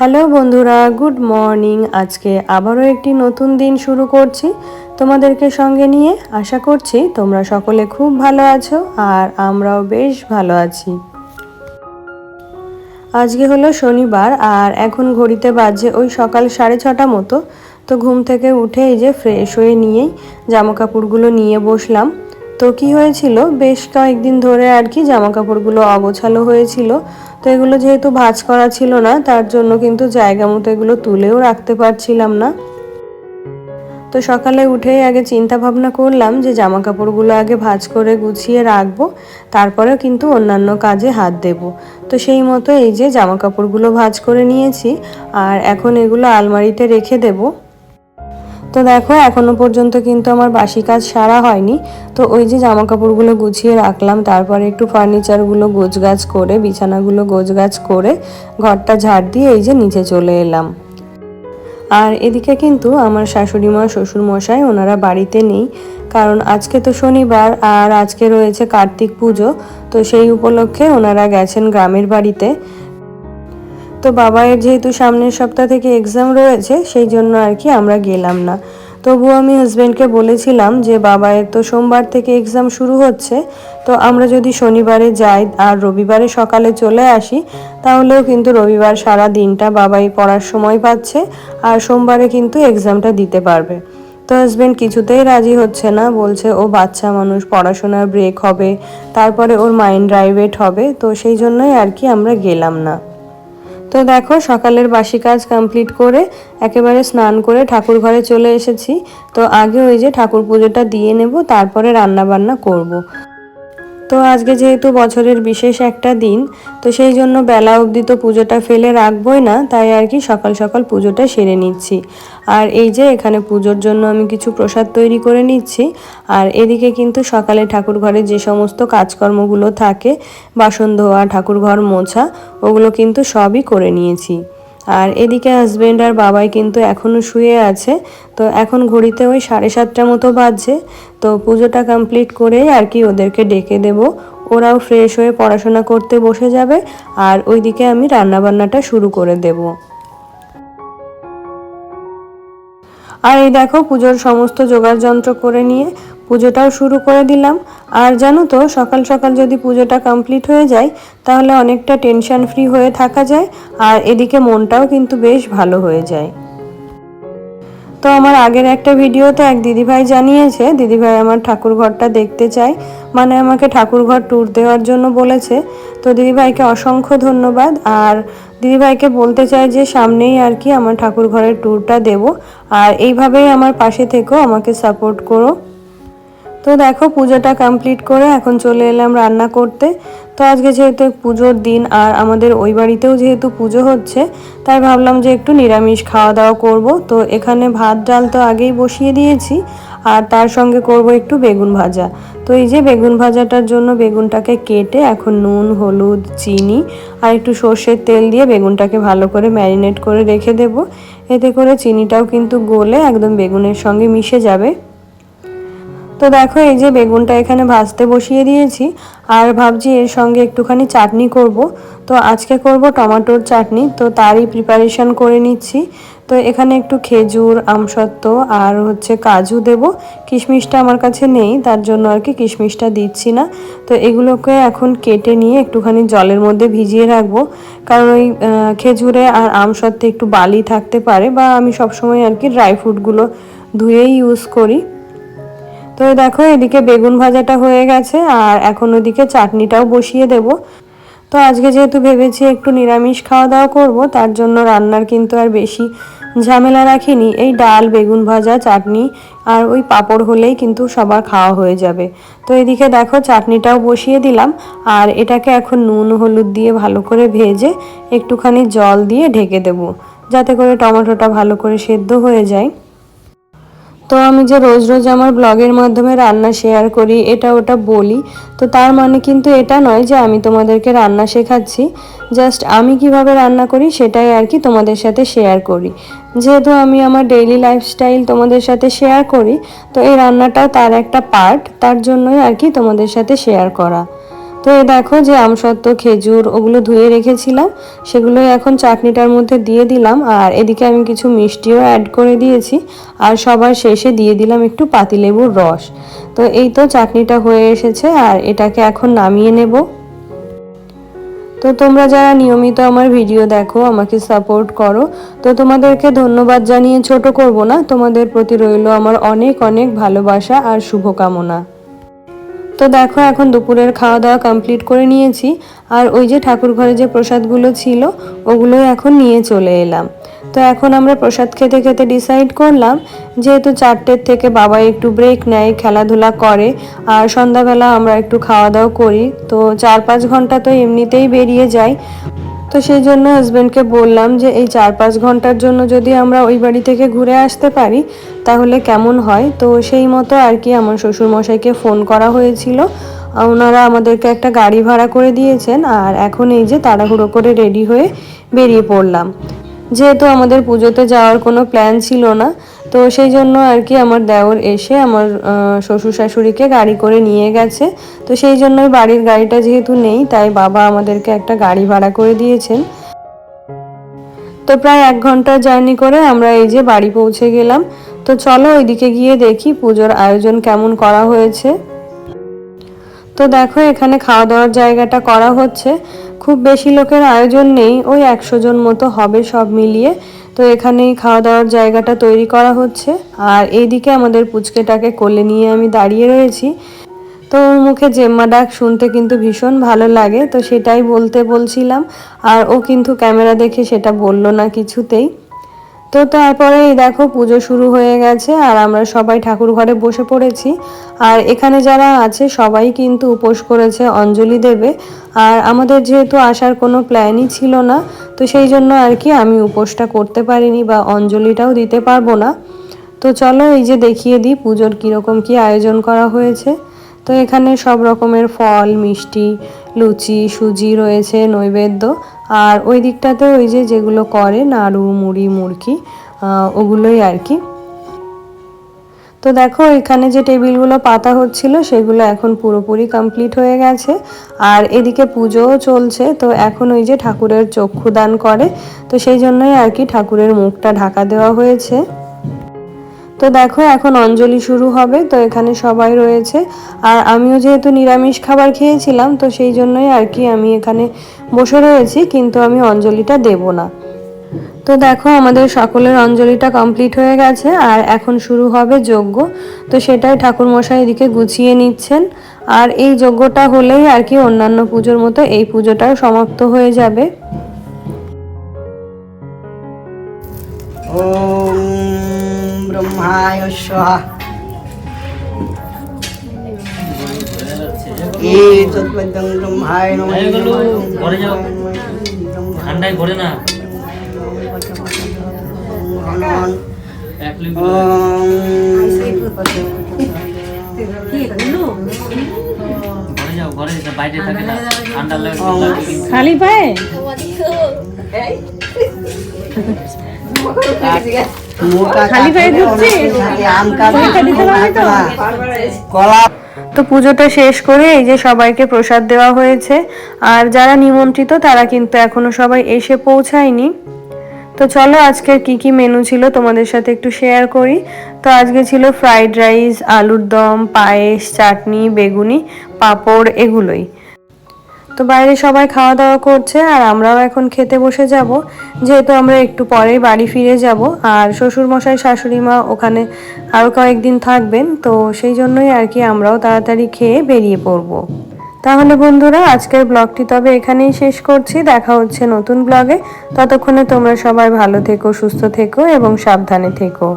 Hello বন্ধুরা, good morning. আজকে আবারও একটি নতুন দিন শুরু করছি তোমাদেরকে সঙ্গে নিয়ে। আশা করছি তোমরা সকলে খুব ভালো আছো আর আমরাও বেশ ভালো আছি। আজকে হলো শনিবার আর এখন ঘড়িতে বাজে ওই সকাল সাড়ে ছটা মতো। তো ঘুম থেকে উঠে এই যে ফ্রেশ হয়ে নিয়েই জামা কাপড়গুলো নিয়ে বসলাম। তো কি হয়েছিল? বেশ কয়েকদিন ধরে আর কি জামা কাপড়গুলো অগোছালো হয়েছিল। তো এগুলো যেহেতু ভাঁজ করা ছিল না, তার জন্য কিন্তু জায়গা মতো এগুলো তুলেও রাখতে পারছিলাম না। তো সকালে উঠেই আগে চিন্তা ভাবনা করলাম যে জামা কাপড়গুলো আগে ভাঁজ করে গুছিয়ে রাখব তারপরে কিন্তু অন্যান্য কাজে হাত দেব। তো সেই মতো এই যে জামা কাপড়গুলো ভাঁজ করে নিয়েছি, আর এখন এগুলো আলমারিতে রেখে দেবো। তো দেখো, এখনও পর্যন্ত কিন্তু আমার বাসি কাজ সারা হয়নি। তো ওই যে জামা কাপড়গুলো গুছিয়ে রাখলাম, তারপরে একটু ফার্নিচারগুলো গোছগাছ করে, বিছানাগুলো গোছগাছ করে, ঘরটা ঝাড় দিয়ে এই যে নিচে চলে এলাম। আর এদিকে কিন্তু আমার শাশুড়ি মা শ্বশুর মশাই ওনারা বাড়িতে নেই, কারণ আজকে তো শনিবার আর আজকে রয়েছে কার্তিক পুজো, তো সেই উপলক্ষে ওনারা গেছেন গ্রামের বাড়িতে। তো বাবায়ের যেহেতু সামনের সপ্তাহ থেকে এক্সাম রয়েছে, সেই জন্য আর কি আমরা গেলাম না। তবুও আমি হাজব্যান্ডকে বলেছিলাম যে, বাবায়ের তো সোমবার থেকে এক্সাম শুরু হচ্ছে, তো আমরা যদি শনিবারে যাই আর রবিবারে সকালে চলে আসি, তাহলেও কিন্তু রবিবার সারা দিনটা বাবাই পড়ার সময় পাচ্ছে আর সোমবারে কিন্তু এক্সামটা দিতে পারবে। তো হাজব্যান্ড কিছুতেই রাজি হচ্ছে না, বলছে, ও বাচ্চা মানুষ, পড়াশোনার ব্রেক হবে, তারপরে ওর মাইন্ড ড্রাইভেট হবে। তো সেই জন্যই আর কি আমরা গেলাম না। তো দেখো, সকালের বাসি কাজ কমপ্লিট করে একেবারে স্নান করে ঠাকুর ঘরে চলে এসেছি তো আগে ওই যে ঠাকুর পুজোটা দিয়ে নেব, তারপরে রান্না বান্না করব। তো আজকে যেহেতু বছরের বিশেষ একটা দিন, তো সেই জন্য বেলা অবধি তো পুজোটা ফেলে রাখবই না, তাই আর কি সকাল সকাল পুজোটা সেরে নিচ্ছি। আর এই যে এখানে পুজোর জন্য আমি কিছু প্রসাদ তৈরি করে নিচ্ছি, আর এদিকে কিন্তু সকালে ঠাকুর ঘরে যে সমস্ত কাজকর্মগুলো থাকে, বাসন ধোয়া, ঠাকুর ঘর মোছা, ওগুলো কিন্তু সবই করে নিয়েছি। আর এদিকে হাজব্যান্ড আর বাবাই কিন্তু এখনও শুয়ে আছে। তো এখন ঘড়িতে ওই সাড়ে সাতটা মতো বাজছে। তো পুজোটা কমপ্লিট করে আর কি ওদেরকে ডেকে দেব। ওরাও ফ্রেশ হয়ে পড়াশোনা করতে বসে যাবে। আর ওইদিকে আমি রান্নাবান্নাটা শুরু করে দেবো। আর এই দেখো পুজোর সমস্ত জোগাড় যন্ত্র করে নিয়ে পুজোটাও শুরু করে দিলাম। আর জানো তো, সকাল সকাল যদি পুজোটা কমপ্লিট হয়ে যায়, তাহলে অনেকটা টেনশন ফ্রি হয়ে থাকা যায়। আর এদিকে মনটাও কিন্তু বেশ ভালো হয়ে যায়। তো আমার আগের একটা ভিডিওতে এক দিদিভাই জানিয়েছে, দিদিভাই, আমার ঠাকুর ঘরটা দেখতে চায় মানে আমাকে ঠাকুর ঘর ট্যুর দেওয়ার জন্য বলেছে। তো দিদিভাইকে অসংখ্য ধন্যবাদ। আর দিদিভাইকে বলতে চাই যে, সামনেই আর কি আমার ঠাকুর ঘরের ট্যুরটা দেব। আর এইভাবেই আমার পাশে থেকেও আমাকে সাপোর্ট করো। তো দেখো পুজোটা কমপ্লিট করে এখন চলে এলাম রান্না করতে। তো আজকে যেহেতু পুজোর দিন আর আমাদের ওই বাড়িতেও যেহেতু পুজো হচ্ছে, তাই ভাবলাম যে একটু নিরামিষ খাওয়া দাওয়া করব। তো এখানে ভাত, ডাল তো আগেই বসিয়ে দিয়েছি, আর তার সঙ্গে করব একটু বেগুন ভাজা। তো এই যে বেগুন ভাজাটার জন্য বেগুনটাকে কেটে এখন নুন, হলুদ, চিনি আর একটু সর্ষের তেল দিয়ে বেগুনটাকে ভালো করে ম্যারিনেট করে রেখে দেব। এতে করে চিনিটাও কিন্তু গলে একদম বেগুনের সঙ্গে মিশে যাবে। তো দেখো, এই যে বেগুনটা এখানে ভাজতে বসিয়ে দিয়েছি, আর ভাবছি এর সঙ্গে একটুখানি চাটনি করব। তো আজকে করব টমেটোর চাটনি, তো তারই প্রিপারেশন করে নিচ্ছি। তো এখানে একটু খেজুর, আমসত্ত্ব, আর হচ্ছে কাজু দেব। কিশমিশটা আমার কাছে নেই, তার জন্য আর কি কিশমিশটা দিচ্ছি না। তো এগুলোকে এখন কেটে নিয়ে একটুখানি জলের মধ্যে ভিজিয়ে রাখব। কারণ ওই খেজুরে আর আমসত্ত্বে একটু বালি থাকতে পারে, বা আমি সবসময় আর কি ড্রাই ফ্রুটগুলো ধুয়েই ইউজ করি। তো দেখো, এদিকে বেগুন ভাজাটা হয়ে গেছে আর এখন ওদিকে চাটনিটাও বসিয়ে দেব। তো আজকে যেহেতু ভেবেছি একটু নিরামিষ খাওয়া দাওয়া করব, তার জন্য রান্নার কিন্তু আর বেশি ঝামেলা রাখিনি। এই ডাল, বেগুন ভাজা, চাটনি আর ওই পাঁপড় হলেই কিন্তু সবার খাওয়া হয়ে যাবে। তো এদিকে দেখো, চাটনিটাও বসিয়ে দিলাম আর এটাকে এখন নুন, হলুদ দিয়ে ভালো করে ভেজে একটুখানি জল দিয়ে ঢেকে দেব, যাতে করে টমেটোটা ভালো করে সেদ্ধ হয়ে যায়। তো আমি যে রোজ রোজ আমার ব্লগের মাধ্যমে রান্না শেয়ার করি, এটা ওটা বলি, তো তার মানে কিন্তু এটা নয় যে আমি তোমাদেরকে রান্না শেখাচ্ছি। জাস্ট আমি কীভাবে রান্না করি সেটাই আর কি তোমাদের সাথে শেয়ার করি। যেহেতু আমি আমার ডেইলি লাইফস্টাইল তোমাদের সাথে শেয়ার করি, তো এই রান্নাটাও তার একটা পার্ট তার জন্যই আর কি তোমাদের সাথে শেয়ার করা। তো এই দেখো যে আমসত্ত্ব, খেজুর ওগুলো ধুয়ে রেখেছিলাম। সেগুলো এখন চাটনিটার মধ্যে দিয়ে দিলাম। আর এদিকে আমি কিছু মিষ্টিও অ্যাড করে দিয়েছি। আর সবার শেষে দিয়ে দিলাম একটু পাতিলেবুর রস। তো এই তো চাটনিটা হয়ে এসেছে আর এটাকে এখন নামিয়ে নেব। তো তোমরা যারা নিয়মিত আমার ভিডিও দেখো, আমাকে সাপোর্ট করো। তো তোমাদেরকে ধন্যবাদ জানিয়ে ছোট করব না। তোমাদের প্রতি রইল আমার অনেক অনেক ভালোবাসা আর শুভকামনা। তো দেখো, এখন দুপুরের খাওয়া দাওয়া কমপ্লিট করে নিয়েছি। আর ওই যে ঠাকুর ঘরে যে প্রসাদগুলো ছিল, ওগুলোই এখন নিয়ে চলে এলাম। তো এখন আমরা প্রসাদ খেতে খেতে ডিসাইড করলাম যেহেতু চারটের থেকে বাবা একটু ব্রেক নেয়, খেলাধুলা করে। আর সন্ধ্যাবেলা আমরা একটু খাওয়া দাওয়া করি। তো চার পাঁচ ঘণ্টা তো এমনিতেই বেরিয়ে যায় তো সেই জন্য হাজব্যান্ডকে বললাম যে, এই চার পাঁচ ঘণ্টার জন্য যদি আমরা ওই বাড়ি থেকে ঘুরে আসতে পারি, তাহলে কেমন হয়? তো সেই মতো আর কি আমার শ্বশুরমশাইকে ফোন করা হয়েছিল। ওনারা আমাদেরকে একটা গাড়ি ভাড়া করে দিয়েছেন আর এখন এই যে তাড়াহুড়ো করে রেডি হয়ে বেরিয়ে পড়লাম। যেহেতু আমাদের পুজোতে যাওয়ার কোনো প্ল্যান ছিল না তো সেই জন্য আর কি আমার দেওর এসে আমার শ্বশুর শাশুড়িকে গাড়ি করে নিয়ে গেছে। তো সেই জন্যই বাড়ির গাড়িটা যেহেতু নেই, তাই বাবা আমাদেরকে একটা গাড়ি ভাড়া করে দিয়েছেন। তো প্রায় এক ঘণ্টার জার্নি করে আমরা এই যে বাড়ি পৌঁছে গেলাম। তো চলো ওইদিকে গিয়ে দেখি পুজোর আয়োজন কেমন করা হয়েছে। তো দেখো এখানে খাওয়া দাওয়ার জায়গাটা করা হচ্ছে। খুব বেশি লোকের আয়োজন নেই, ওই একশো জন মতো হবে সব মিলিয়ে। তো এখানেই খাওয়া দাওয়ার জায়গাটা তৈরি করা হচ্ছে। আর এইদিকে আমাদের পুচকেটাকে কোলে নিয়ে আমি দাঁড়িয়ে রয়েছি। তো ওর মুখে জেম্মা ডাক শুনতে কিন্তু ভীষণ ভালো লাগে, তো সেটাই বলতে বলছিলাম। আর ও কিন্তু ক্যামেরা দেখে সেটা বলল না কিছুতেই। তো তারপরে দেখো পুজো শুরু হয়ে গেছে আর আমরা সবাই ঠাকুর ঘরে বসে পড়েছি। আর এখানে যারা আছে সবাই কিন্তু উপোস করেছে অঞ্জলি দেবে। আর আমাদের যেহেতু আসার কোনো প্ল্যানই ছিল না, তো সেই জন্য আর কি আমি উপোসটা করতে পারিনি বা অঞ্জলিটাও দিতে পারব না। তো চলো এই যে দেখিয়ে দিই পুজোর কীরকম কি আয়োজন করা হয়েছে। তো এখানে সব রকমের ফল, মিষ্টি, লুচি, সুজি রয়েছে, নৈবেদ্য। আর ওই দিকটাতে ওই যে যেগুলো করে নাড়ু, মুড়ি, মুরকি ওগুলোই আর কি। তো দেখো, এখানে যে টেবিলগুলো পাতা হচ্ছিল, সেগুলো এখন পুরোপুরি কমপ্লিট হয়ে গেছে। আর এদিকে পুজোও চলছে, তো এখন ওই যে ঠাকুরের চক্ষু দান করে। তো সেই জন্যই আর কি ঠাকুরের মুখটা ঢাকা দেওয়া হয়েছে। তো দেখো, এখন অঞ্জলি শুরু হবে, তো এখানে সবাই রয়েছে। আর আমিও যেহেতু নিরামিষ খাবার খেয়েছিলাম, তো সেই জন্যই আর কি আমি এখানে বসে রয়েছি, কিন্তু আমি অঞ্জলিটা দেব না। তো দেখো, আমাদের সকলের অঞ্জলিটা কমপ্লিট হয়ে গেছে, আর এখন শুরু হবে যজ্ঞ। তো সেটাই ঠাকুর মশাই এদিকে গুছিয়ে নিচ্ছেন। আর এই যজ্ঞটা হলেই আর কি অন্যান্য পুজোর মতো এই পুজোটাও সমাপ্ত হয়ে যাবে। ব্রহ্মায় স্বাহা এই তৎপদ্যং ব্রহ্মায় নমঃ ঘরে যাও। ঠান্ডায় ঘরে না। হনুমান। ঘরে যাও ঘরে যাও, বাইরে থাকে না। ঠান্ডা লাগে। লাগবে খালি পায়ে? তো? পুজোটা শেষ করে এই যে সবাইকে প্রসাদ দেওয়া হয়েছে। আর যারা নিমন্ত্রিত, তারা কিন্তু এখনও সবাই এসে পৌঁছায়নি। তো চলো, আজকের কি কি মেনু ছিল তোমাদের সাথে একটু শেয়ার করি। তো আজকে ছিল ফ্রাইড রাইস আলুর দম, পায়েস, চাটনি, বেগুনি, পাঁপড়, এগুলোই। তো বাইরে সবাই খাওয়া দাওয়া করছে আর আমরাও এখন খেতে বসে যাব। যেহেতু আমরা একটু পরেই বাড়ি ফিরে যাব আর শ্বশুর মশাই শাশুড়ি মা ওখানে আরও কয়েকদিন থাকবেন, তো সেই জন্যই আর কি আমরাও তাড়াতাড়ি খেয়ে বেরিয়ে পড়ব। তাহলে বন্ধুরা, আজকের ব্লগটি তবে এখানেই শেষ করছি। দেখা হচ্ছে নতুন ব্লগে। ততক্ষণে তোমরা সবাই ভালো থেকো, সুস্থ থেকো এবং সাবধানে থেকো।